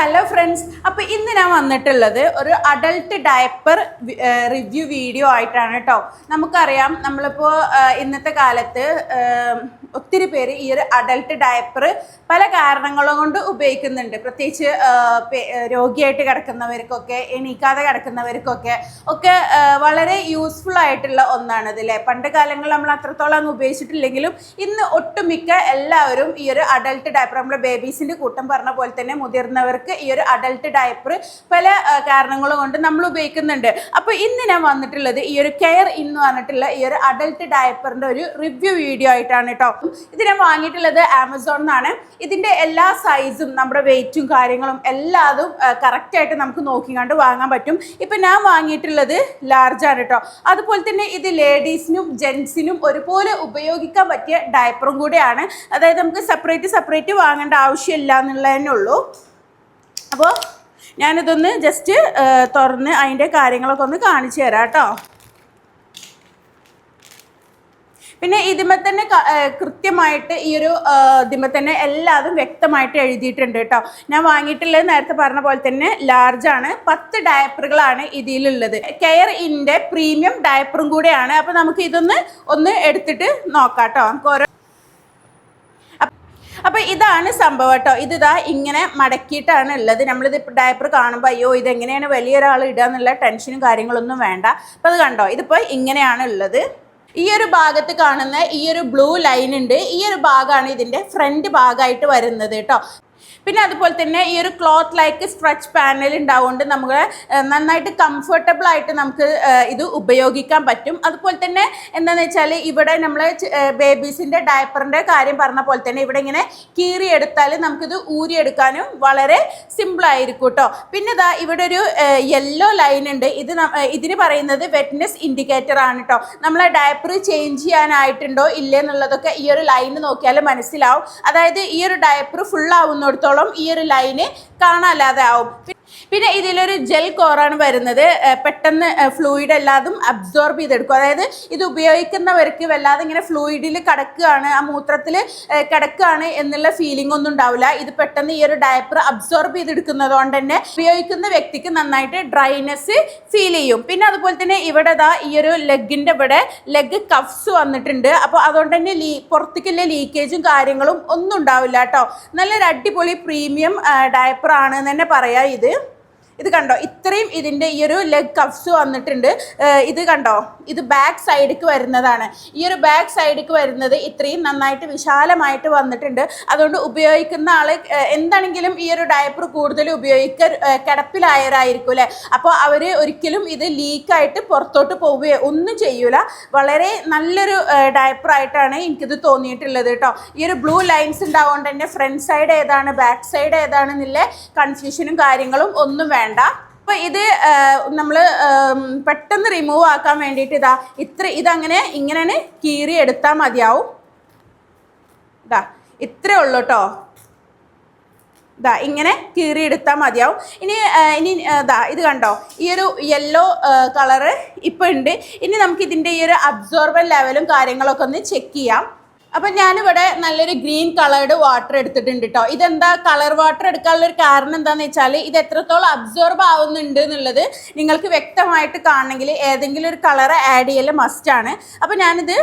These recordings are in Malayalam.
ഹലോ ഫ്രണ്ട്സ് അപ്പോൾ ഇന്ന് ഞാൻ വന്നിട്ടുള്ളത് ഒരു അഡൾട്ട് ഡയപ്പർ റിവ്യൂ വീഡിയോ ആയിട്ടാണ് കേട്ടോ നമുക്കറിയാം നമ്മളിപ്പോൾ ഇന്നത്തെ കാലത്ത് ഒത്തിരി പേര് ഈ ഒരു അഡൽട്ട് ഡയപ്പർ പല കാരണങ്ങളും കൊണ്ട് ഉപയോഗിക്കുന്നുണ്ട്. പ്രത്യേകിച്ച് രോഗിയായിട്ട് കിടക്കുന്നവർക്കൊക്കെ എണീക്കാതെ കിടക്കുന്നവർക്കൊക്കെ ഒക്കെ വളരെ യൂസ്ഫുൾ ആയിട്ടുള്ള ഒന്നാണ് അല്ലേ പണ്ട് കാലങ്ങളിൽ നമ്മൾ അത്രത്തോളം അങ്ങ് ഉപയോഗിച്ചിട്ടില്ലെങ്കിലും ഇന്ന് ഒട്ടുമിക്ക എല്ലാവരും ഈ ഒരു അഡൽട്ട് ഡയപ്പർ നമ്മുടെ ബേബീസിന്റെ കൂട്ടം പറഞ്ഞ പോലെ തന്നെ മുതിർന്നവർക്ക് ഈ ഒരു അഡൽട്ട് ഡയപ്പർ പല കാരണങ്ങൾ കൊണ്ട് നമ്മൾ ഉപയോഗിക്കുന്നുണ്ട്. അപ്പോൾ ഇന്ന് ഞാൻ വന്നിട്ടുള്ളത് ഈ ഒരു കെയർ ഇന്ന് പറഞ്ഞിട്ടുള്ള ഈ ഒരു അഡൽട്ട് ഡയപ്പറിന്റെ ഒരു റിവ്യൂ വീഡിയോ ആയിട്ടാണ് കേട്ടോ ഇത് ഞാൻ വാങ്ങിയിട്ടുള്ളത് ആമസോണിൽ നിന്നാണ്. ഇതിന്റെ എല്ലാ സൈസും നമ്മുടെ വെയിറ്റും കാര്യങ്ങളും എല്ലാതും കറക്റ്റായിട്ട് നമുക്ക് നോക്കി കണ്ട് വാങ്ങാൻ പറ്റും. ഇപ്പം ഞാൻ വാങ്ങിയിട്ടുള്ളത് ലാർജാണ് കേട്ടോ അതുപോലെ തന്നെ ഇത് ലേഡീസിനും ജെൻസിനും ഒരുപോലെ ഉപയോഗിക്കാൻ പറ്റിയ ഡയപ്പറും കൂടെയാണ്. അതായത് നമുക്ക് സെപ്പറേറ്റ് സെപ്പറേറ്റ് വാങ്ങേണ്ട ആവശ്യമില്ല എന്നുള്ളതന്നെ ഉള്ളൂ. അപ്പോൾ ഞാനിതൊന്ന് ജസ്റ്റ് തുറന്ന് അതിന്റെ കാര്യങ്ങളൊക്കെ ഒന്ന് കാണിച്ചു തരാം കേട്ടോ പിന്നെ ഇതിമ തന്നെ കൃത്യമായിട്ട് ഈ ഒരു ആ, തന്നെ എല്ലാതും വ്യക്തമായിട്ട് എഴുതിയിട്ടുണ്ട് കേട്ടോ. ഞാൻ വാങ്ങിയിട്ടുള്ളത് നേരത്തെ പറഞ്ഞ പോലെ തന്നെ ലാർജ് ആണ്. പത്ത് ഡയപ്പറുകളാണ് ഇതിലുള്ളത്. കെയർ ഇന്റെ പ്രീമിയം ഡയപ്പറും കൂടെയാണ്. അപ്പോൾ നമുക്ക് ഇതൊന്ന് ഒന്ന് എടുത്തിട്ട് നോക്കാം കേട്ടോ. നമുക്ക് ഓരോ അപ്പം ഇതാണ് സംഭവം കേട്ടോ. ഇതിതാ ഇതാ ഇങ്ങനെ മടക്കിയിട്ടാണ് ഉള്ളത്. നമ്മളിത് ഡയപ്പർ കാണുമ്പോൾ അയ്യോ ഇതെങ്ങനെയാണ് വലിയൊരാൾ ഇടുക എന്നുള്ള ടെൻഷനും കാര്യങ്ങളൊന്നും വേണ്ട. അപ്പോൾ അത് കണ്ടോ? ഇതിപ്പോൾ ഇങ്ങനെയാണ് ഉള്ളത്. ഈ ഒരു ഭാഗത്ത് കാണുന്ന ഈ ഒരു ബ്ലൂ ലൈൻ ഉണ്ട്. ഈ ഒരു ഭാഗമാണ് ഇതിന്റെ ഫ്രണ്ട് ഭാഗമായിട്ട് വരുന്നത് കേട്ടോ. പിന്നെ അതുപോലെ തന്നെ ഈ ഒരു ക്ലോത്ത് ലൈക്ക് സ്ട്രെച്ച് പാനൽ ഉണ്ടാവുകൊണ്ട് നമുക്ക് നന്നായിട്ട് കംഫർട്ടബിൾ ആയിട്ട് നമുക്ക് ഇത് ഉപയോഗിക്കാൻ പറ്റും. അതുപോലെ തന്നെ എന്താണെന്ന് വെച്ചാൽ ഇവിടെ നമ്മൾ ബേബീസിന്റെ ഡയപ്പറിന്റെ കാര്യം പറഞ്ഞ പോലെ തന്നെ ഇവിടെ ഇങ്ങനെ കീറി കീറിയെടുത്താൽ നമുക്കിത് ഊരിയെടുക്കാനും വളരെ സിമ്പിളായിരിക്കും കേട്ടോ പിന്നെ ഇതാ ഇവിടെ ഒരു യെല്ലോ ലൈൻ ഉണ്ട്. ഇത് ഇതിന് പറയുന്നത് വെറ്റ്നസ് ഇൻഡിക്കേറ്റർ ആണ് കേട്ടോ നമ്മളെ ഡയപ്പർ ചേഞ്ച് ചെയ്യാനായിട്ടുണ്ടോ ഇല്ലേ എന്നുള്ളതൊക്കെ ഈ ഒരു ലൈൻ നോക്കിയാൽ മനസ്സിലാവും. അതായത് ഈ ഒരു ഡയപ്പർ ഫുൾ ആവുന്നിടത്തോളം ഈ ഒരു ലൈന് കാണാല്ലാതെ ആവും. പിന്നെ ഇതിലൊരു ജെൽ കോറാണ് വരുന്നത്. പെട്ടെന്ന് ഫ്ലൂയിഡ് എല്ലാതും അബ്സോർബ് ചെയ്തെടുക്കും. അതായത് ഇത് ഉപയോഗിക്കുന്നവർക്ക് വല്ലാതെ ഇങ്ങനെ ഫ്ലൂയിഡിൽ കിടക്കുകയാണ് ആ മൂത്രത്തിൽ കിടക്കുകയാണ് എന്നുള്ള ഫീലിംഗ് ഒന്നും ഉണ്ടാവില്ല. ഇത് പെട്ടെന്ന് ഈ ഒരു ഡയപ്പർ അബ്സോർബ് ചെയ്തെടുക്കുന്നത് കൊണ്ട് തന്നെ ഉപയോഗിക്കുന്ന വ്യക്തിക്ക് നന്നായിട്ട് ഡ്രൈനെസ് ഫീൽ ചെയ്യും. പിന്നെ അതുപോലെ തന്നെ ഇവിടെ ഇതാ ഈ ഒരു ലെഗിന്റെ ഇവിടെ ലെഗ് കഫ്സ് വന്നിട്ടുണ്ട്. അപ്പോൾ അതുകൊണ്ട് തന്നെ ലീ പുറത്തേക്കുള്ള ലീക്കേജും കാര്യങ്ങളും ഒന്നും ഉണ്ടാവില്ല കേട്ടോ. നല്ലൊരു അടിപൊളി പ്രീമിയം ഡയപ്പർ ആണ് എന്ന് തന്നെ പറയാം ഇത്. ഇത് കണ്ടോ? ഇത്രയും ഇതിന്റെ ഈ ഒരു ലെഗ് കഫ്സ് വന്നിട്ടുണ്ട്. ഇത് കണ്ടോ? ഇത് ബാക്ക് സൈഡിക്ക് വരുന്നതാണ്. ഈ ഒരു ബാക്ക് സൈഡിക്ക് വരുന്നത് ഇത്രയും നന്നായിട്ട് വിശാലമായിട്ട് വന്നിട്ടുണ്ട്. അതുകൊണ്ട് ഉപയോഗിക്കുന്ന ആൾ എന്താണെങ്കിലും ഈ ഒരു ഡയപ്പർ കൂടുതൽ ഉപയോഗിക്ക കിടപ്പിലായവരായിരിക്കും അല്ലേ? അപ്പോൾ അവർ ഒരിക്കലും ഇത് ലീക്കായിട്ട് പുറത്തോട്ട് പോവുകയോ ഒന്നും ചെയ്യൂല. വളരെ നല്ലൊരു ഡയപ്പർ ആയിട്ടാണ് എനിക്കിത് തോന്നിയിട്ടുള്ളത് കേട്ടോ. ഈ ഒരു ബ്ലൂ ലൈൻസ് ഉണ്ടാവുകൊണ്ട് തന്നെ ഫ്രണ്ട് സൈഡ് ഏതാണ് ബാക്ക് സൈഡ് ഏതാണെന്നുള്ള കൺഫ്യൂഷനും കാര്യങ്ങളും ഒന്നും വേണ്ട. അപ്പോൾ ഇത് നമ്മൾ പെട്ടെന്ന് റിമൂവ് ആക്കാൻ വേണ്ടിയിട്ട് ഇതാ ഇത്ര ഇതങ്ങനെ ഇങ്ങനെ കീറി എടുത്താൽ മതിയാവും. ഇതാ ഇത്രേ ഉള്ളൂ കേട്ടോ ഇതാ ഇങ്ങനെ കീറി എടുത്താൽ മതിയാവും. ഇനി ഇനി ഇതാ ഇത് കണ്ടോ? ഈ ഒരു യെല്ലോ കളറ് ഇപ്പം ഉണ്ട്. ഇനി നമുക്ക് ഇതിന്റെ ഈ ഒരു അബ്സോർബൻ ലെവലും കാര്യങ്ങളൊക്കെ ഒന്ന് ചെക്ക് ചെയ്യാം. അപ്പം ഞാനിവിടെ നല്ലൊരു ഗ്രീൻ കളേർഡ് വാട്ടർ എടുത്തിട്ടുണ്ട് കേട്ടോ ഇതെന്താ കളർ വാട്ടർ എടുക്കാനുള്ള ഒരു കാരണം എന്താണെന്ന് വെച്ചാൽ ഇത് എത്രത്തോളം അബ്സോർബ് ആവുന്നുണ്ട് എന്നുള്ളത് നിങ്ങൾക്ക് വ്യക്തമായിട്ട് കാണണമെങ്കിൽ ഏതെങ്കിലും ഒരു കളർ ആഡ് ചെയ്യൽ മസ്റ്റാണ് അപ്പം ഞാനിത്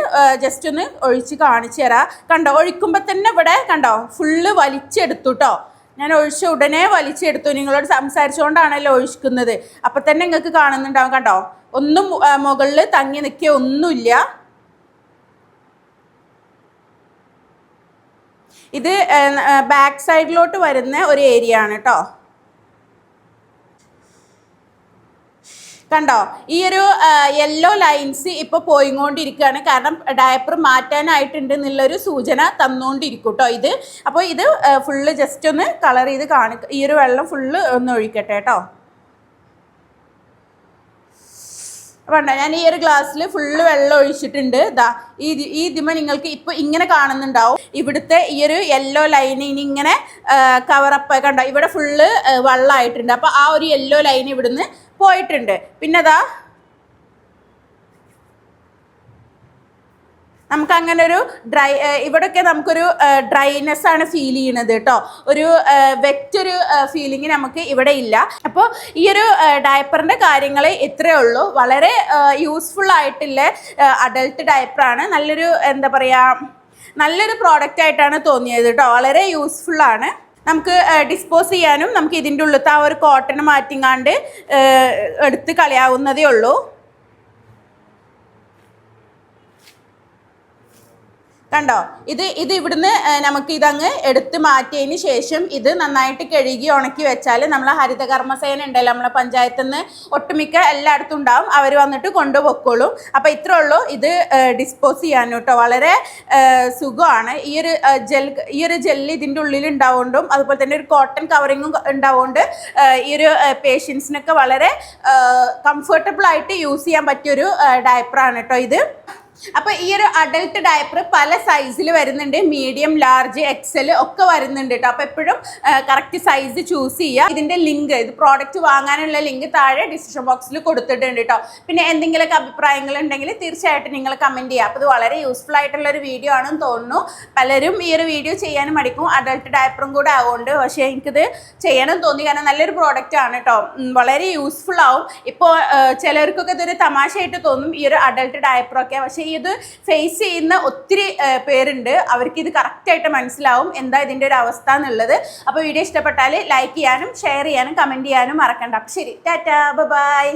ജസ്റ്റ് ഒന്ന് ഒഴിച്ച് കാണിച്ചു തരാം. കണ്ടോ ഒഴിക്കുമ്പോൾ തന്നെ ഇവിടെ കണ്ടോ ഫുള്ള് വലിച്ചെടുത്തു കേട്ടോ ഞാൻ ഒഴിച്ച ഉടനെ വലിച്ചെടുത്തു. നിങ്ങളോട് സംസാരിച്ചുകൊണ്ടാണല്ലോ ഒഴിക്കുന്നത്. അപ്പം തന്നെ നിങ്ങൾക്ക് കാണുന്നുണ്ടാവും കണ്ടോ. ഒന്നും മുകളിൽ തങ്ങി നിൽക്കുക ഒന്നുമില്ല. ഇത് ബാക്ക് സൈഡിലോട്ട് വരുന്ന ഒരു ഏരിയ ആണ് കേട്ടോ കണ്ടോ? ഈ ഒരു യെല്ലോ ലൈൻസ് ഇപ്പോൾ പോയിക്കൊണ്ടിരിക്കുകയാണ് കാരണം ഡയപ്പർ മാറ്റാനായിട്ടുണ്ട് എന്നുള്ളൊരു സൂചന തന്നുകൊണ്ടിരിക്കും കേട്ടോ ഇത്. അപ്പോൾ ഇത് ഫുള്ള് ജസ്റ്റ് ഒന്ന് കളർ ചെയ്ത് കാണി ഈ ഒരു വെള്ളം ഫുള്ള് ഒന്ന് ഒഴിക്കട്ടെ കേട്ടോ വേണ്ട ഞാൻ ഈ ഒരു ഗ്ലാസ്സിൽ ഫുള്ള് വെള്ളം ഒഴിച്ചിട്ടുണ്ട്. ഇതാ ഈ ഈ ദിമ നിങ്ങൾക്ക് ഇപ്പോൾ ഇങ്ങനെ കാണുന്നുണ്ടാവും. ഇവിടുത്തെ ഈ ഒരു യെല്ലോ ഇനി ഇങ്ങനെ കവറപ്പ് കണ്ടോ ഇവിടെ ഫുള്ള് വെള്ളമായിട്ടുണ്ട് അപ്പോൾ ആ ഒരു യെല്ലോ ലൈൻ ഇവിടുന്ന് പോയിട്ടുണ്ട്. പിന്നെ അതാ നമുക്ക് അങ്ങനെ ഒരു ഡ്രൈ ഇവിടെയൊക്കെ നമുക്കൊരു ഡ്രൈനെസ് ആണ് ഫീൽ ചെയ്യുന്നത് കേട്ടോ ഒരു വെറ്റൊരു ഫീലിംഗ് നമുക്ക് ഇവിടെ ഇല്ല. അപ്പോൾ ഈ ഒരു ഡയപ്പറിന്റെ കാര്യങ്ങൾ ഇത്രയേ ഉള്ളൂ. വളരെ യൂസ്ഫുൾ ആയിട്ടുള്ള അഡൽട്ട് ഡയപ്പറാണ് നല്ലൊരു എന്താ പറയുക നല്ലൊരു പ്രോഡക്റ്റ് ആയിട്ടാണ് തോന്നിയത് കേട്ടോ വളരെ യൂസ്ഫുൾ ആണ്. നമുക്ക് ഡിസ്പോസ് ചെയ്യാനും നമുക്ക് ഇതിന്റെ ഉള്ളിലത്തെ ആ ഒരു കോട്ടൺ മാറ്റിങ്ങാണ്ട് എടുത്ത് കളയാവുന്നതേ ഉള്ളൂ. കണ്ടോ? ഇത് ഇത് ഇവിടുന്ന് നമുക്ക് ഇതങ്ങ് എടുത്ത് മാറ്റിയതിന് ശേഷം ഇത് നന്നായിട്ട് കഴുകി ഉണക്കി വെച്ചാൽ നമ്മളെ ഹരിതകർമ്മസേന ഉണ്ടല്ലോ നമ്മളെ പഞ്ചായത്തിൽ നിന്ന് ഒട്ടുമിക്ക എല്ലായിടത്തും ഉണ്ടാവും. അവർ വന്നിട്ട് കൊണ്ടുപോയിക്കോളും അപ്പോൾ ഇത്രേ ഉള്ളൂ. ഇത് ഡിസ്പോസ് ചെയ്യാൻ കേട്ടോ. വളരെ സുഖമാണ്. ഈ ഒരു ജെൽ ഈ ഒരു ജെല്ല് ഇതിന്റെ ഉള്ളിൽ ഉണ്ടാവുകൊണ്ടും അതുപോലെ തന്നെ ഒരു കോട്ടൺ കവറിങ്ങും ഉണ്ടാവുകൊണ്ട് ഈ ഒരു പേഷ്യൻസിനൊക്കെ വളരെ കംഫർട്ടബിൾ ആയിട്ട് യൂസ് ചെയ്യാൻ പറ്റിയൊരു ഡയപ്പറാണ് കേട്ടോ ഇത്. അപ്പൊ ഈ ഒരു അഡൽട്ട് ഡയപ്പർ പല സൈസിൽ വരുന്നുണ്ട്. മീഡിയം ലാർജ് എക്സൽ ഒക്കെ വരുന്നുണ്ട് കേട്ടോ അപ്പൊ എപ്പോഴും കറക്റ്റ് സൈസ് ചൂസ് ചെയ്യുക ഇതിന്റെ ലിങ്ക് ഇത് പ്രോഡക്റ്റ് വാങ്ങാനുള്ള ലിങ്ക് താഴെ ഡിസ്ക്രിപ്ഷൻ ബോക്സിൽ കൊടുത്തിട്ടുണ്ട് കേട്ടോ പിന്നെ എന്തെങ്കിലുമൊക്കെ അഭിപ്രായങ്ങൾ ഉണ്ടെങ്കിൽ തീർച്ചയായിട്ടും നിങ്ങൾ കമന്റ് ചെയ്യുക അപ്പോൾ ഇത് വളരെ യൂസ്ഫുൾ ആയിട്ടുള്ള ഒരു വീഡിയോ ആണെന്ന് തോന്നുന്നു. പലരും ഈ ഒരു വീഡിയോ ചെയ്യാനും മടിക്കും. അഡൽട്ട് ഡയപ്പറും കൂടെ ആവുകൊണ്ട് പക്ഷേ എനിക്കിത് ചെയ്യണം തോന്നി. കാരണം നല്ലൊരു പ്രോഡക്റ്റ് ആണ് കേട്ടോ വളരെ യൂസ്ഫുൾ ആവും. ഇപ്പോൾ ചിലർക്കൊക്കെ ഇതൊരു തമാശയായിട്ട് തോന്നും ഈ ഒരു അഡൽട്ട് ഡയപ്പറൊക്കെ പക്ഷേ ഇത് ഫേസ് ചെയ്യുന്ന ഒത്തിരി പേരുണ്ട്. അവർക്ക് ഇത് കറക്റ്റായിട്ട് മനസ്സിലാവും എന്താ ഇതിന്റെ ഒരു അവസ്ഥ എന്നുള്ളത്. അപ്പോൾ വീഡിയോ ഇഷ്ടപ്പെട്ടാൽ ലൈക്ക് ചെയ്യാനും ഷെയർ ചെയ്യാനും കമന്റ് ചെയ്യാനും മറക്കണ്ട. ശരി. ടാറ്റാ. ബൈ